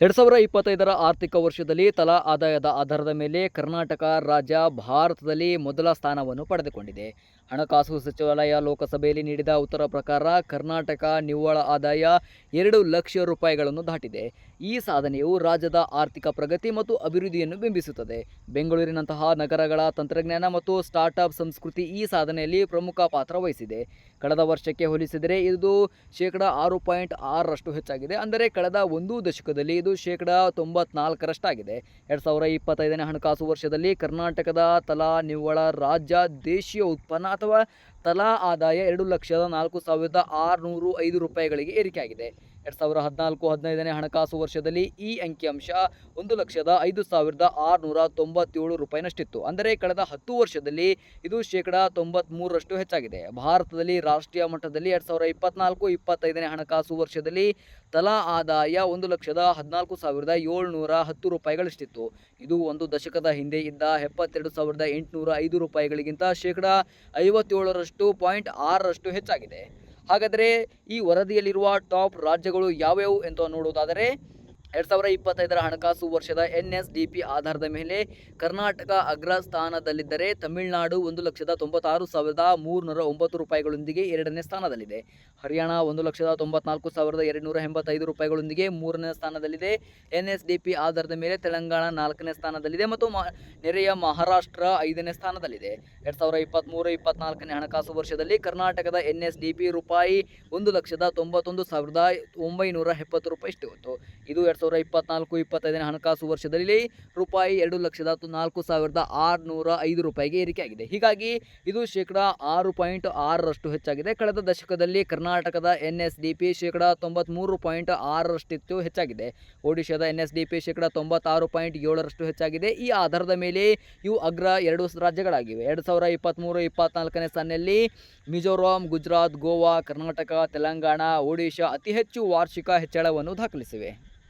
ಎರಡ್ ಸಾವಿರ ಇಪ್ಪತ್ತೈದರ ಆರ್ಥಿಕ ವರ್ಷದಲ್ಲಿ ತಲಾ ಆದಾಯದ ಆಧಾರದ ಮೇಲೆ ಕರ್ನಾಟಕ ರಾಜ್ಯ ಭಾರತದಲ್ಲಿ ಮೊದಲ ಸ್ಥಾನವನ್ನು ಪಡೆದುಕೊಂಡಿದೆ. ಹಣಕಾಸು ಸಚಿವಾಲಯ ಲೋಕಸಭೆಯಲ್ಲಿ ನೀಡಿದ ಉತ್ತರ ಪ್ರಕಾರ ಕರ್ನಾಟಕ ನಿವ್ವಳ ಆದಾಯ ಎರಡು ಲಕ್ಷ ರೂಪಾಯಿಗಳನ್ನು ದಾಟಿದೆ. ಈ ಸಾಧನೆಯು ರಾಜ್ಯದ ಆರ್ಥಿಕ ಪ್ರಗತಿ ಮತ್ತು ಅಭಿವೃದ್ಧಿಯನ್ನು ಬಿಂಬಿಸುತ್ತದೆ. ಬೆಂಗಳೂರಿನಂತಹ ನಗರಗಳ ತಂತ್ರಜ್ಞಾನ ಮತ್ತು ಸ್ಟಾರ್ಟ್ಅಪ್ ಸಂಸ್ಕೃತಿ ಈ ಸಾಧನೆಯಲ್ಲಿ ಪ್ರಮುಖ ಪಾತ್ರ ವಹಿಸಿದೆ. ಕಳೆದ ವರ್ಷಕ್ಕೆ ಹೋಲಿಸಿದರೆ ಇದು ಶೇಕಡ ಆರು ಪಾಯಿಂಟ್ ಆರರಷ್ಟು ಹೆಚ್ಚಾಗಿದೆ. ಅಂದರೆ ಕಳೆದ ಒಂದು ದಶಕದಲ್ಲಿ ಇದು ಶೇಕಡ ತೊಂಬತ್ನಾಲ್ಕರಷ್ಟಾಗಿದೆ. ಎರಡು ಸಾವಿರ ಇಪ್ಪತ್ತೈದನೇ ಹಣಕಾಸು ವರ್ಷದಲ್ಲಿ ಕರ್ನಾಟಕದ ತಲಾ ನಿವ್ವಳ ರಾಜ್ಯ ದೇಶೀಯ ಉತ್ಪನ್ನ ಅಥವಾ ತಲಾ ಆದಾಯ ಎರಡು ಲಕ್ಷದ ನಾಲ್ಕು ಸಾವಿರದ ಆರುನೂರು ಐದು ರೂಪಾಯಿಗಳಿಗೆ ಏರಿಕೆಯಾಗಿದೆ. ಎರಡು ಸಾವಿರದ ಹದಿನಾಲ್ಕು ಹದಿನೈದನೇ ಹಣಕಾಸು ವರ್ಷದಲ್ಲಿ ಈ ಅಂಕಿಅಂಶ ಒಂದು ಲಕ್ಷದ ಐದು ಸಾವಿರದ ಆರುನೂರ ತೊಂಬತ್ತೇಳು ರೂಪಾಯಿನಷ್ಟಿತ್ತು. ಅಂದರೆ ಕಳೆದ ಹತ್ತು ವರ್ಷದಲ್ಲಿ ಇದು ಶೇಕಡ ತೊಂಬತ್ಮೂರರಷ್ಟು ಹೆಚ್ಚಾಗಿದೆ. ಭಾರತದಲ್ಲಿ ರಾಷ್ಟ್ರೀಯ ಮಟ್ಟದಲ್ಲಿ ಎರಡು ಸಾವಿರ ಇಪ್ಪತ್ನಾಲ್ಕು ಇಪ್ಪತ್ತೈದನೇ ಹಣಕಾಸು ವರ್ಷದಲ್ಲಿ ತಲಾ ಆದಾಯ ಒಂದು ಲಕ್ಷದ ಹದಿನಾಲ್ಕು ಸಾವಿರದ ಏಳ್ನೂರ ಹತ್ತು ರೂಪಾಯಿಗಳಷ್ಟಿತ್ತು. ಇದು ಒಂದು ದಶಕದ ಹಿಂದೆ ಇದ್ದ ಎಪ್ಪತ್ತೆರಡು ಸಾವಿರದ ಎಂಟುನೂರ ಐದು ರೂಪಾಯಿಗಳಿಗಿಂತ ಶೇಕಡ ಐವತ್ತೇಳರಷ್ಟು ಪಾಯಿಂಟ್ ಆರರಷ್ಟು ಹೆಚ್ಚಾಗಿದೆ. ಹಾಗಾದರೆ ಈ ವರದಿಯಲ್ಲಿರುವ ಟಾಪ್ ರಾಜ್ಯಗಳು ಯಾವ್ಯಾವು ಅಂತ ನೋಡುವುದಾದರೆ ಎರಡು ಸಾವಿರ ಇಪ್ಪತ್ತೈದರ ಹಣಕಾಸು ವರ್ಷದ ಎನ್ ಎಸ್ ಡಿ ಪಿ ಆಧಾರದ ಮೇಲೆ ಕರ್ನಾಟಕ ಅಗ್ರ ಸ್ಥಾನದಲ್ಲಿದ್ದರೆ ತಮಿಳುನಾಡು ಒಂದು ಲಕ್ಷದ ತೊಂಬತ್ತಾರು ಸಾವಿರದ ಮೂರುನೂರ ಒಂಬತ್ತು ರೂಪಾಯಿಗಳೊಂದಿಗೆ ಎರಡನೇ ಸ್ಥಾನದಲ್ಲಿದೆ. ಹರಿಯಾಣ ಒಂದು ಲಕ್ಷದ ತೊಂಬತ್ನಾಲ್ಕು ಸಾವಿರದ ಎರಡುನೂರ ಎಂಬತ್ತೈದು ರೂಪಾಯಿಗಳೊಂದಿಗೆ ಮೂರನೇ ಸ್ಥಾನದಲ್ಲಿದೆ. ಎನ್ ಎಸ್ ಡಿ ಪಿ ಆಧಾರದ ಮೇಲೆ ತೆಲಂಗಾಣ ನಾಲ್ಕನೇ ಸ್ಥಾನದಲ್ಲಿದೆ ಮತ್ತು ನೆರೆಯ ಮಹಾರಾಷ್ಟ್ರ ಐದನೇ ಸ್ಥಾನದಲ್ಲಿದೆ. ಎರಡು ಸಾವಿರ ಇಪ್ಪತ್ತ್ಮೂರು ಇಪ್ಪತ್ನಾಲ್ಕನೇ ಹಣಕಾಸು ವರ್ಷದಲ್ಲಿ ಕರ್ನಾಟಕದ ಎನ್ ಎಸ್ ಡಿ ಪಿ ರೂಪಾಯಿ ಒಂದು ಲಕ್ಷದ ತೊಂಬತ್ತೊಂದು ಸಾವಿರದ ಒಂಬೈನೂರ ಎಪ್ಪತ್ತು ರೂಪಾಯಿ ಇಷ್ಟು ಇದು ಎರಡು ಸಾವಿರ ಇಪ್ಪತ್ನಾಲ್ಕು, ಇಪ್ಪತ್ತೈದನೇ ಹಣಕಾಸು ವರ್ಷದಲ್ಲಿ ರೂಪಾಯಿ ಎರಡು ಲಕ್ಷದ ನಾಲ್ಕು ಸಾವಿರದ ಆರುನೂರ ಐದು ರೂಪಾಯಿಗೆ ಏರಿಕೆಯಾಗಿದೆ. ಹೀಗಾಗಿ ಇದು ಶೇಕಡ ಆರು ಪಾಯಿಂಟ್ ಆರರಷ್ಟು ಹೆಚ್ಚಾಗಿದೆ. ಕಳೆದ ದಶಕದಲ್ಲಿ ಕರ್ನಾಟಕದ ಎನ್ ಎಸ್ ಡಿ ಪಿ ಶೇಕಡ ತೊಂಬತ್ತ್ಮೂರು ಪಾಯಿಂಟ್ ಆರರಷ್ಟಿತ್ತು ಹೆಚ್ಚಾಗಿದೆ. ಒಡಿಶಾದ ಎನ್ ಎಸ್ ಡಿ ಪಿ ಶೇಕಡ ತೊಂಬತ್ತಾರು ಪಾಯಿಂಟ್ ಏಳರಷ್ಟು ಹೆಚ್ಚಾಗಿದೆ. ಈ ಆಧಾರದ ಮೇಲೆ ಇವು ಅಗ್ರ ಎರಡು ರಾಜ್ಯಗಳಾಗಿವೆ. ಎರಡು ಸಾವಿರ ಇಪ್ಪತ್ತ್ಮೂರು ಇಪ್ಪತ್ನಾಲ್ಕನೇ ಸಾಲಿನಲ್ಲಿ ಮಿಜೋರಾಂ, ಗುಜರಾತ್, ಗೋವಾ, ಕರ್ನಾಟಕ, ತೆಲಂಗಾಣ, ಒಡಿಶಾ ಅತಿ ಹೆಚ್ಚು ವಾರ್ಷಿಕ ಹೆಚ್ಚಳವನ್ನು ದಾಖಲಿಸಿವೆ.